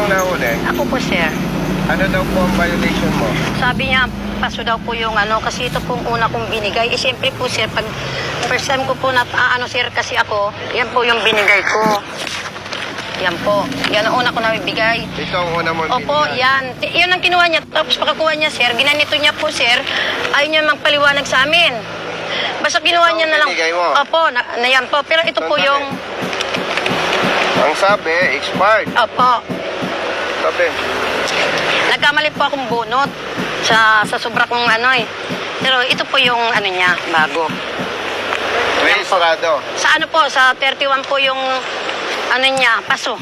Sinong nahuli? Ako po, sir. Ano daw po ang violation mo? Sabi niya, paso daw po yung ano, kasi ito pong una kong binigay. Eh, siyempre po, sir, pag first time ko po na, ah, ano, sir, kasi ako, yan po yung binigay ko. Yan po. Yan ang una ko na ibigay. Ito ang una mo Opo, binigay. yan. Yun ang kinuha niya. Tapos pagkakuha niya, sir, ginanito niya po, sir. Ayaw niya magpaliwanag sa amin. Basta kinuha Ito niya na lang. mo? Opo, na, na yan po. Pero ito po Sandali. yung... Ang sabi, expired. Opo. Sabi, Nagkamali po akong bunot sa sa sobra kong ano eh. Pero ito po yung ano niya, bago. rehistrado. Sa ano po, sa 31 po yung ano niya, paso.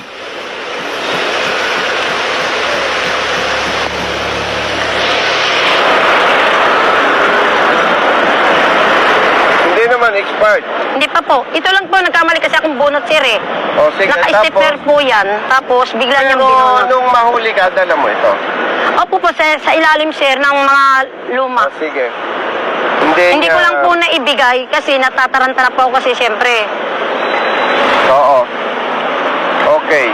Hindi naman expired. Hindi pa po. Ito lang po, nagkamali kasi akong bunot sir eh. O sige, Naka-stepper tapos... po yan. Tapos bigla niyang Pero binunot. nung mahuli ka, dala mo ito. Opo po, sa, sa ilalim sir ng mga luma. O sige. Hindi, Hindi niya- ko lang po naibigay kasi natataranta na po ako kasi siyempre. Oo. Okay.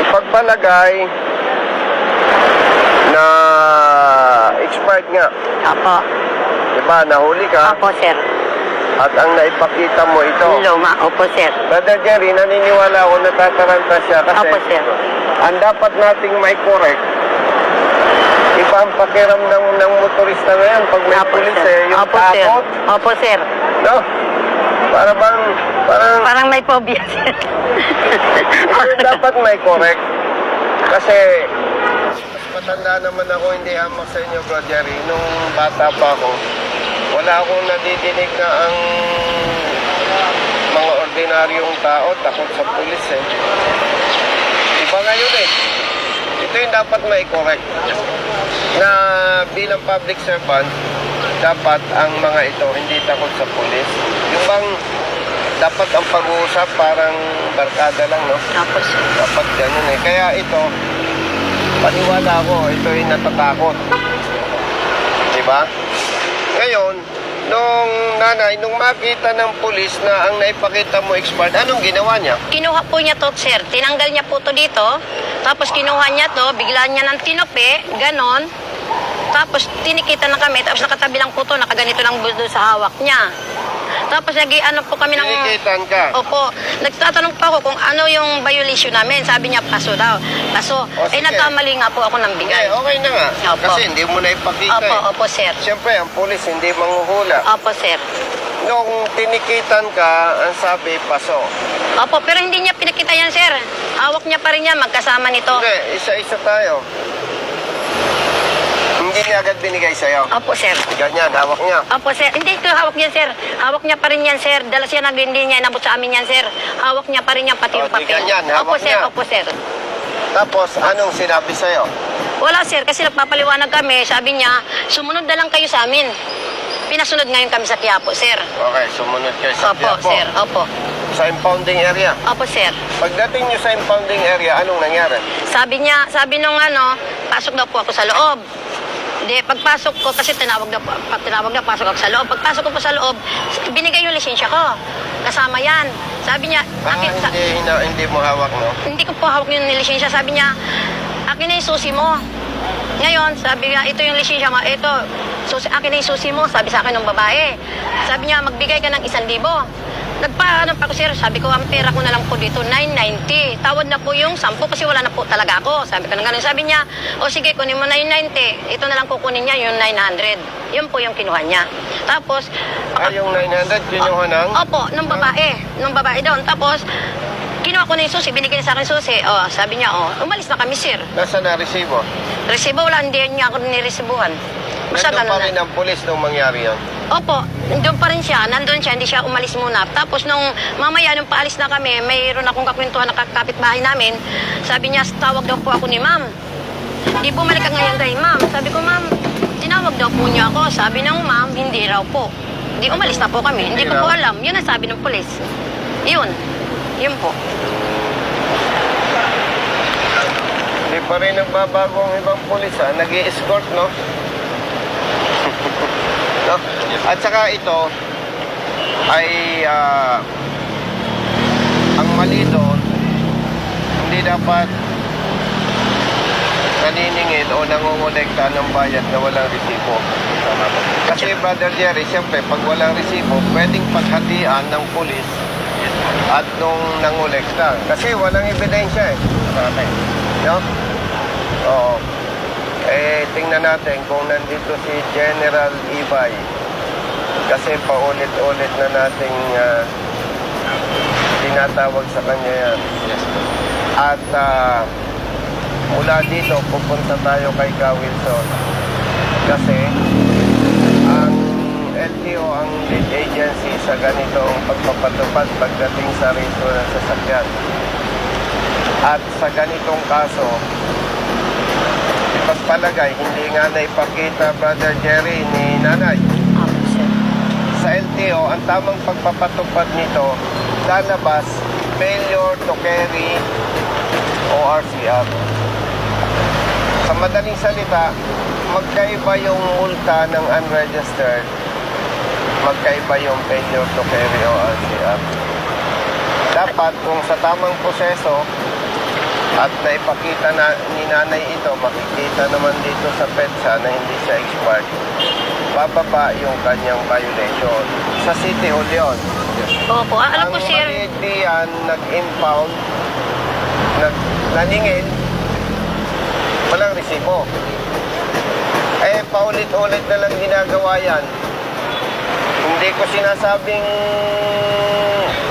Ipagpalagay na expired nga. Opo. Diba, nahuli ka Opo sir. at ang naipakita mo ito. Luma. Opo sir. Brother Jerry, naniniwala ako na tataranta siya kasi Opo sir. ang dapat nating may correct iba ang pakiram ng, ng motorista na yan pag may Opo pulis sir. eh, yung Opo sir. takot, Opo sir. no? Para bang, parang, Parang may phobia sir. Pero dapat may correct. Kasi, matanda naman ako, hindi hamak sa inyo, Bro Jerry. Nung bata pa ako, wala akong nadidinig na ang mga ordinaryong tao takot sa pulis eh. Iba ngayon eh. Ito yung dapat may correct. Na bilang public servant, dapat ang mga ito hindi takot sa pulis. Yung bang dapat ang pag-uusap parang barkada lang, no? Sir. Dapat ganun eh. Kaya ito, paniwala ko, ito ay natatakot. Diba? Ngayon, nung nanay, nung makita ng pulis na ang naipakita mo expired, anong ginawa niya? Kinuha po niya to, sir. Tinanggal niya po to dito. Tapos kinuha niya to, bigla niya ng tinupi, ganon. Tapos tinikita na kami, tapos nakatabi lang po to, nakaganito lang doon sa hawak niya. Tapos nag ano po kami ng... Tinikitan ka. Opo, nagtatanong pa ako kung ano yung violation namin. Sabi niya, paso daw. Paso. O, eh, sige. nagkamali nga po ako ng Okay, bigay. okay na nga. Opo. Kasi hindi mo na ipakita Opo, eh. opo, sir. Siyempre, ang pulis hindi manghuhula. Opo, sir. Nung tinikitan ka, ang sabi, paso. Opo, pero hindi niya pinakita yan, sir. Hawak niya pa rin yan, magkasama nito. Hindi, isa-isa tayo. Hindi niya agad binigay sa'yo. Opo, sir. Ganyan, hawak niya. Opo, sir. Hindi ito hawak niya, sir. Hawak niya pa rin yan, sir. Dala siya na hindi niya inabot sa amin yan, sir. Hawak niya pa rin yan, pati O, yung di papel. ganyan, hawak Opo, sir. niya. Opo, sir. Tapos, anong sinabi sa'yo? Wala, sir. Kasi nagpapaliwanag kami. Sabi niya, sumunod na lang kayo sa amin. Pinasunod ngayon kami sa Quiapo, sir. Okay, sumunod kayo sa Opo, Quiapo. sir. Opo. Sa impounding area. Opo, sir. Pagdating niyo sa impounding area, anong nangyari? Sabi niya, sabi nung ano, pasok daw po ako sa loob. Hindi, pagpasok ko, kasi tinawag na, pag tinawag na, pasok ako sa loob. Pagpasok ko po sa loob, binigay yung lisensya ko. Kasama yan. Sabi niya, Ah, akin, sa- hindi, hindi, hindi mo hawak, no? hindi ko po hawak yung lisensya. Sabi niya, akin na yung susi mo. Ngayon, sabi niya, ito yung lisensya mo. Ito, susi, akin na yung susi mo. Sabi sa akin ng babae. Sabi niya, magbigay ka ng isang libo. Nagpa, pa ako, sir, sabi ko, ang pera ko na lang po dito, 990. Tawad na po yung 10 kasi wala na po talaga ako. Sabi ko na ganun. Sabi niya, o sige, kunin mo na yung 90. Ito na lang kukunin niya, yung 900. Yun po yung kinuha niya. Tapos, Ah, yung 900, kinuha ng... Opo, nung babae. Nung babae doon. Tapos, kinuha ko na yung susi, binigyan niya sa akin yung susi. Oh, sabi niya, oh, umalis na kami, sir. Nasa na resibo? Resibo, wala, hindi niya ako niresibuhan. Basta Nandun pa ganun rin na. ang pulis nung mangyari yun. Opo, nandun pa rin siya. Nandun siya, hindi siya umalis muna. Tapos nung mamaya, nung paalis na kami, mayroon akong kakwentuhan na kapitbahay namin. Sabi niya, tawag daw po ako ni ma'am. Di bumalik ka ngayon kay ma'am. Sabi ko, ma'am, tinawag daw po niya ako. Sabi ng ma'am, hindi raw po. Di umalis na po kami. Hindi ko po alam. Yun ang sabi ng pulis. Yun. Yun po. Hindi pa rin nagbabago ang ibang pulis, ha? nag escort no? No? At saka ito ay ah, mali doon, hindi dapat naniningil o nangungulekta ng bayad na walang resibo. Kasi Brother Jerry, siyempre, pag walang resibo, pwedeng paghatian ng pulis at nung nangulekta. Kasi walang ebidensya eh. No? Oo. Eh, tingnan natin kung nandito si General Ibay. Kasi paulit-ulit na nating ah, tinatawag sa kanya yan. At ah, mula dito, pupunta tayo kay Ka Wilson. Kasi ang LTO ang lead agency sa ganitong pagpapatupad pagdating sa rito ng sasakyan. At sa ganitong kaso, ipagpalagay, hindi nga naipakita Brother Jerry ni Nanay. Sir. Sa LTO, ang tamang pagpapatupad nito, lalabas failure to carry ORCR. Sa madaling salita, magkaiba yung multa ng unregistered, magkaiba yung failure to carry ORCR. Dapat kung sa tamang proseso at naipakita na ni nanay ito, makikita naman dito sa PEDSA na hindi siya expired, bababa yung kanyang violation. Sa City Hall yun. Opo, ah, alam ko, Ang sir. maliit diyan, nag-impound, nag naningil, walang resibo. Eh, paulit-ulit na lang ginagawa yan. Hindi ko sinasabing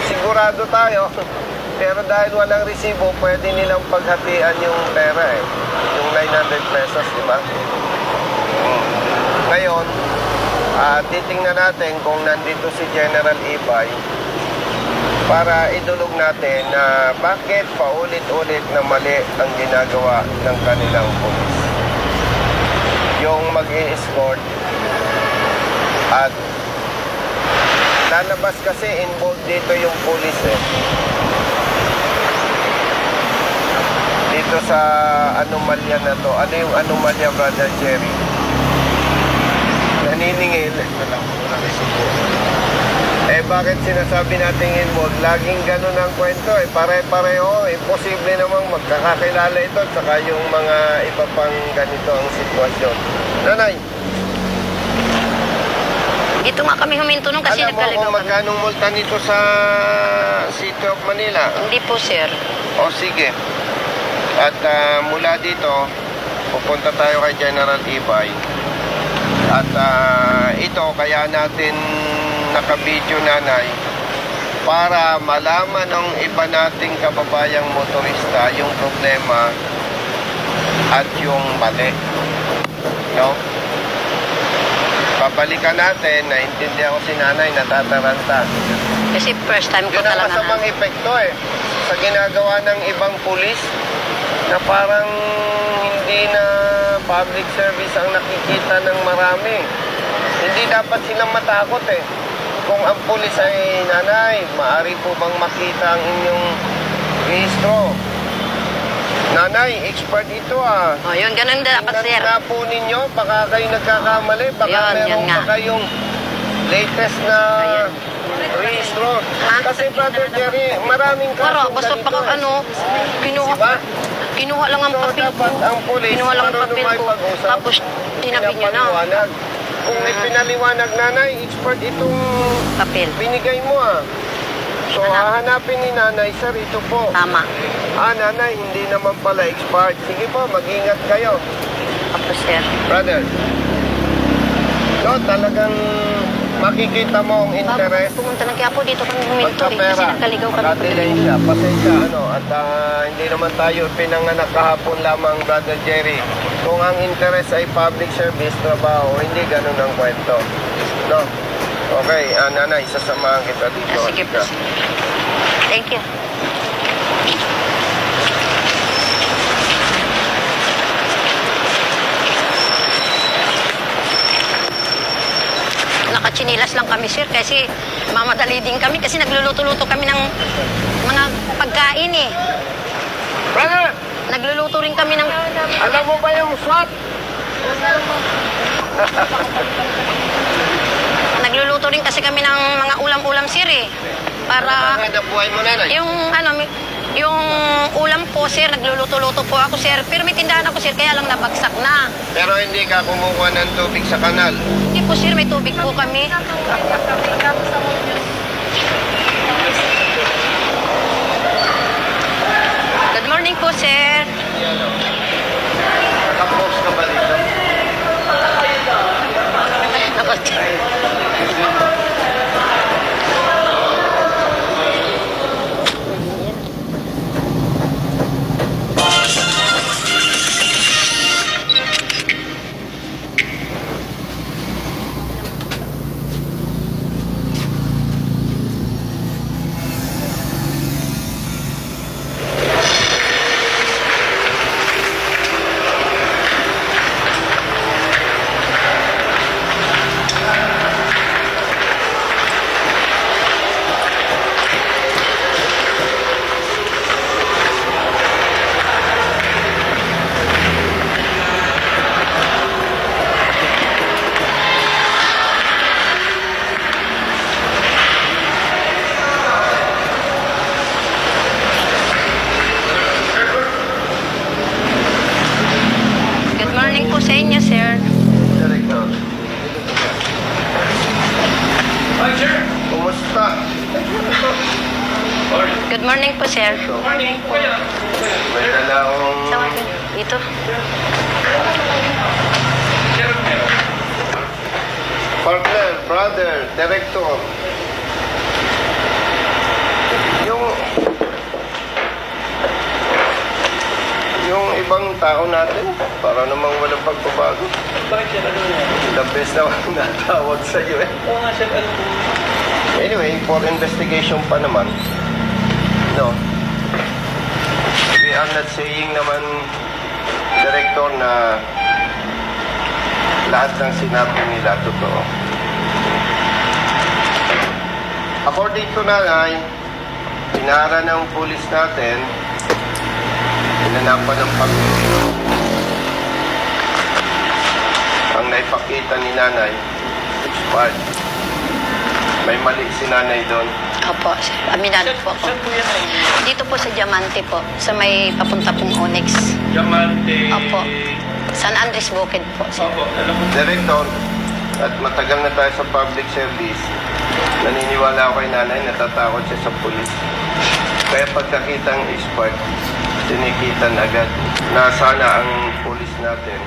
sigurado tayo. Pero dahil walang resibo, pwede nilang paghatian yung pera eh. Yung 900 pesos, di ba? Ngayon, ah, titingnan natin kung nandito si General Ibay para idulog natin na bakit paulit-ulit na mali ang ginagawa ng kanilang pulis. Yung mag escort at lalabas kasi involved dito yung pulis eh. Dito sa anomalya na to. Ano yung anomalya, Brother Jerry? Naniningil. Eh bakit sinasabi natin involved? Laging ganun ang kwento eh. Pare-pareho. Imposible namang magkakakilala ito at saka yung mga iba pang ganito ang sitwasyon. Nanay, Dito nga kami huminto nung kasi alam mo nagkaligaw kung kami. magkano multa nito sa City of Manila? Hindi po, sir. O sige. At ah, mula dito, pupunta tayo kay General Ibay. At ah, ito, kaya natin nakabidyo nanay para malaman ng iba nating kababayang motorista yung problema at yung mali. No? Babalikan natin, naintindihan ko si nanay, natataranta. Kasi first time ko Yun ang talaga masamang na. epekto eh. Sa ginagawa ng ibang pulis na parang hindi na public service ang nakikita ng marami. Hindi dapat silang matakot eh. Kung ang pulis ay nanay, maaari po bang makita ang inyong rehistro? Nanay, expert ito ah. Oh, yun, ganun dapat, sir. Tingnan na po ninyo, baka kayo nagkakamali, baka Yun, meron yun nga. pa kayong latest na rehistro. Kasi Brother Jerry, maraming kaso Pero basta ganito pa eh. ano, Diba? kinuha lang ang papel ko. Kinuha lang ang papel ko. Tapos, tinabi niyo na. Kung may Ah. pinaliwanag nanay, expert itong Papel. binigay mo ah. So, hahanapin ni nanay, sir, ito po. Tama. Ah, nanay, hindi naman pala expired. Sige po, mag-ingat kayo. Tapos, sir. Brother, no, talagang makikita mo ang Bago interest. pumunta ng Quiapo, dito kami huminto eh. Kasi nagkaligaw kami. nakadelay siya. Pasensya, ano, at ah, hindi naman tayo pinanganak kahapon lamang, Brother Jerry. Kung ang interest ay public service, trabaho, hindi ganun ang kwento. No? Okay, ah, nanay, sasamahan kita dito. Ah, sige sir. Thank you. Nakachinilas lang kami, sir, kasi mamadali din kami kasi nagluluto-luto kami ng mga pagkain eh. Brother, Nagluluto rin kami ng... alam mo ba yung SWAT? Nagluluto rin kasi kami ng mga ulam-ulam, sir eh. para Hanap buhay mo, nanay. yung ano, yung ulam po, sir, nagluluto-luto po ako, sir. Pero may tindahan ako, sir, kaya lang nabagsak na. Pero hindi ka kumukuha ng tubig sa kanal. Hindi po, sir, may tubig po kami. Good morning po, sir. Tapos ka ba dito? Good Good morning po, sir. Morning. Kuya. May dala akong dito. Partner, brother, director. Yung yung ibang tao natin, para namang walang pagbabago. Bakit sir? Ano yan? The best na natawag sa iyo eh. Oo nga, sir. Ano po? Anyway, for investigation pa naman. No. We are not saying naman, Director, na lahat ng sinabi nila totoo. According to nanay, pinara ng pulis natin, pinanapan ng pag-ibig. Ang naipakita ni nanay, expired. May mali si nanay doon. Opo, sir. Aminado po ako. Saan po yan ay? Dito po sa Diamante po, sa may papunta pong Onyx. Diamante. Opo. San Andres Bukid po, sir. Opo. Alam mo. Director, at matagal na tayo sa public service, naniniwala ako kay nanay, natatakot siya sa pulis. Kaya pagkakita ng expert, tinikitan agad na sana ang pulis natin,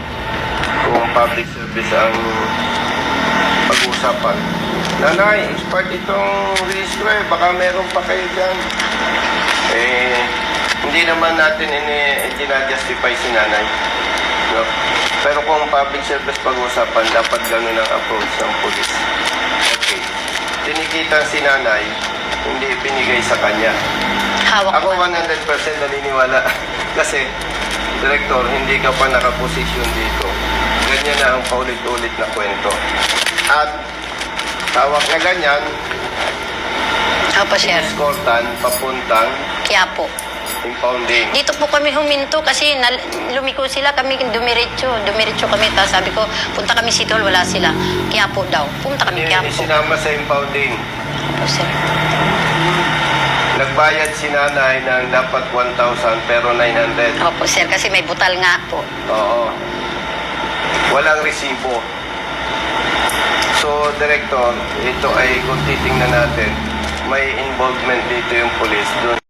kung public service ang pag-uusapan. Nanay, expert itong registro eh, baka meron pa kayo dyan. Eh, hindi naman natin ini justify si nanay. No? Pero kung public service pag-usapan, dapat ganun ang approach ng polis. Okay. Tinikita si nanay, hindi binigay sa kanya. Hawak Ako po. 100% naniniwala. Kasi, Director, hindi ka pa nakaposisyon dito. Ganyan na ang paulit-ulit na kwento. At, tawag na ganyan, Opo, sir. escortan papuntang Kaya po. impounding. Dito po kami huminto kasi nal- lumiko sila kami dumiretso. Dumiretso kami. Tapos sabi ko, punta kami City Hall, wala sila. Kaya po daw. Punta kami kaya po. Sinama sa impounding. Opo, sir. Nagbayad si nanay ng dapat 1,000 pero 900. Opo, sir. Kasi may butal nga po. Oo. Walang resibo. So, Director, ito ay kung titingnan natin, may involvement dito yung police doon